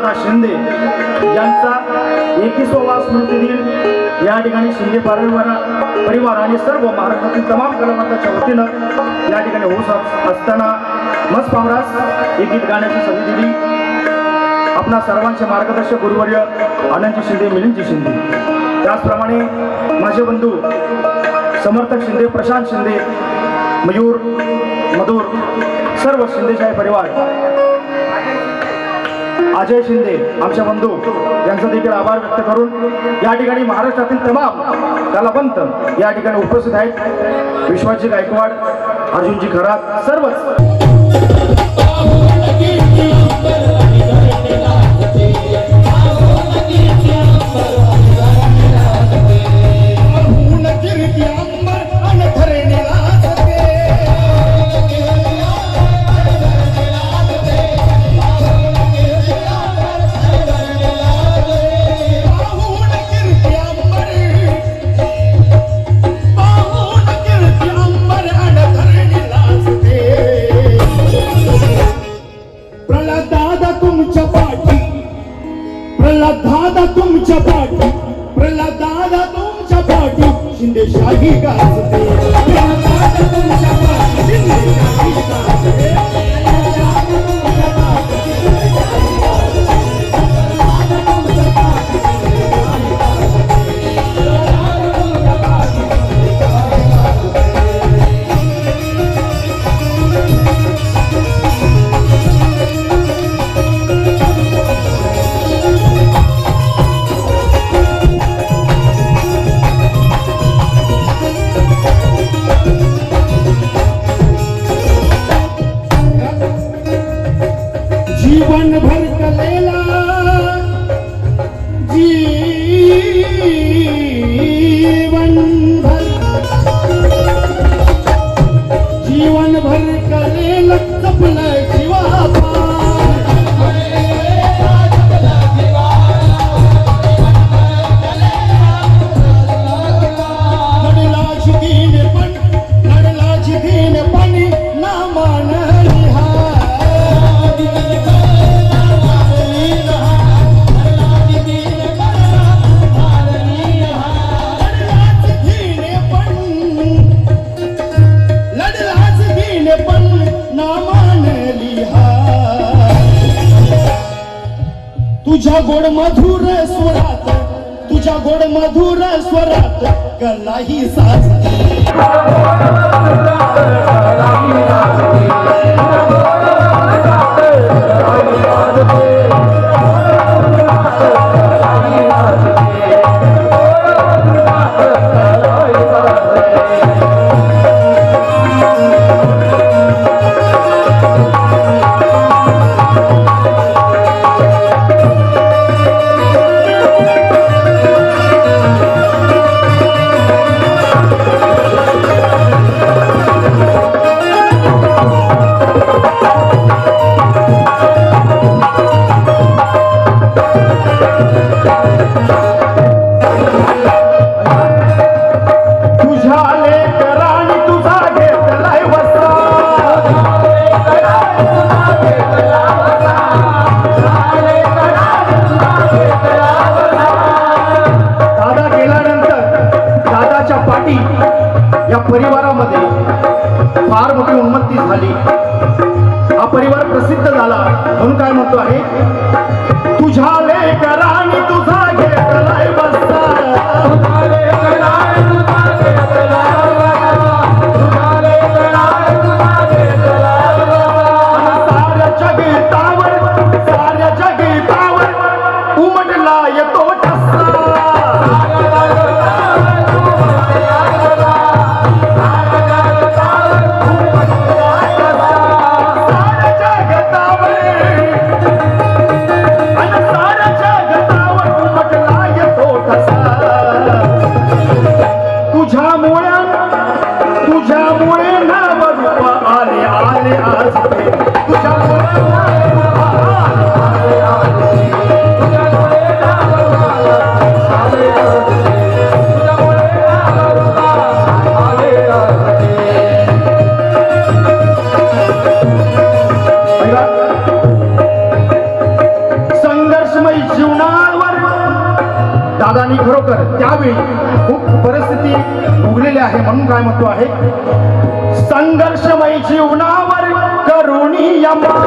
स्वर शिंदे यांचा एकविसावा स्मृती दिन या ठिकाणी शिंदे परिवारा परिवार आणि सर्व महाराष्ट्रातील तमाम कलावंताच्या वतीनं या ठिकाणी होत असताना मस पामरास हे गीत गाण्याची संधी दिली. आपणा सर्वांचे मार्गदर्शक गुरुवर्य आनंदजी शिंदे मिलिंदजी शिंदे. त्याचप्रमाणे माझे बंधू समर्थक शिंदे प्रशांत शिंदे मयूर मधुर सर्व शिंदेशाही परिवार. अजय शिंदे आमचे बंधू यांचा देखील आभार व्यक्त करून या ठिकाणी महाराष्ट्रातील तमाम कलावंत या ठिकाणी उपस्थित आहेत. विश्वाजी गायकवाड अर्जुनजी खरात सर्वच. पाठी शिंदेशाही गाजते. तुझ्या गोड मधुर स्वरात तुझ्या गोड मधुर स्वरात गलाही साजते. या परिवारामध्ये फार मोठी उन्मत्ती झाली. हा परिवार प्रसिद्ध झाला. म्हणून काय म्हणतो आहे? तुझ्या लेकरांनी तुझा यावेळी खूप परिस्थिती भोगलेली आहे म्हणून काय म्हणतो आहे? संघर्षमय जीवनावर करुणी यमा.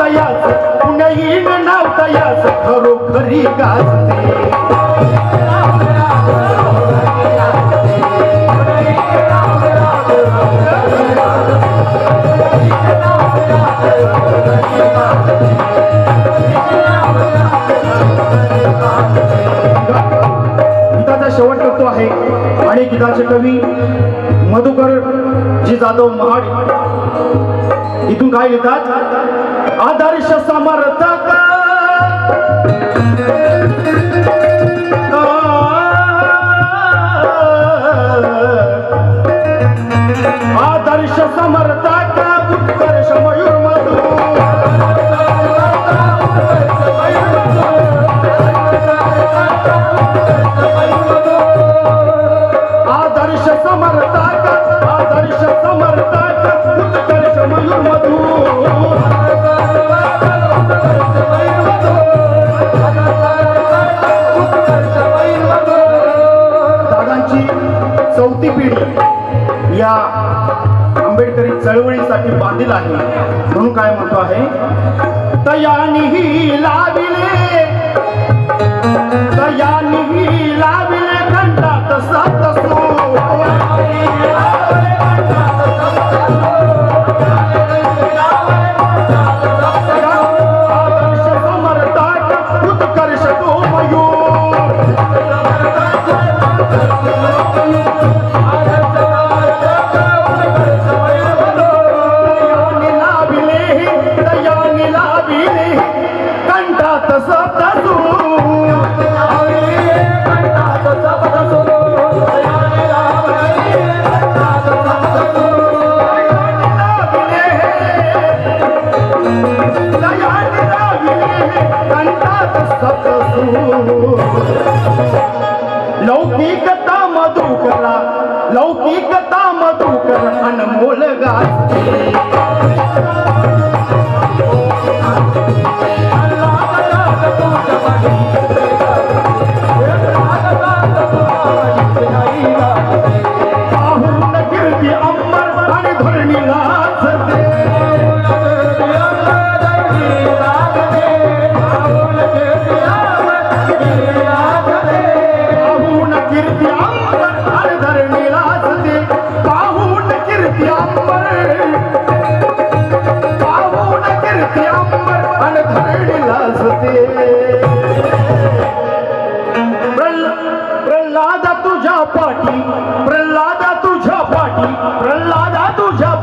पुण्याईने नाव तयाच नाव तयाच खरोखरी गाजते. शेवट करतो आहे. आणि गीताचे कवी मधुकर जी जाधव महाड इथून काय येतात? आदर्श समर्थ चौथी पिढी या आंबेडकरी चळवळीसाठी बांधील आहे. म्हणून काय म्हणतो आहे? तयानीही लाविले. तयानीही लाविले. घंटा तसा तसो लौकिकता मधुकरा लौकिकता मधुकर अनमोल गाज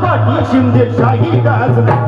पाठी शिंदे शाही गाजला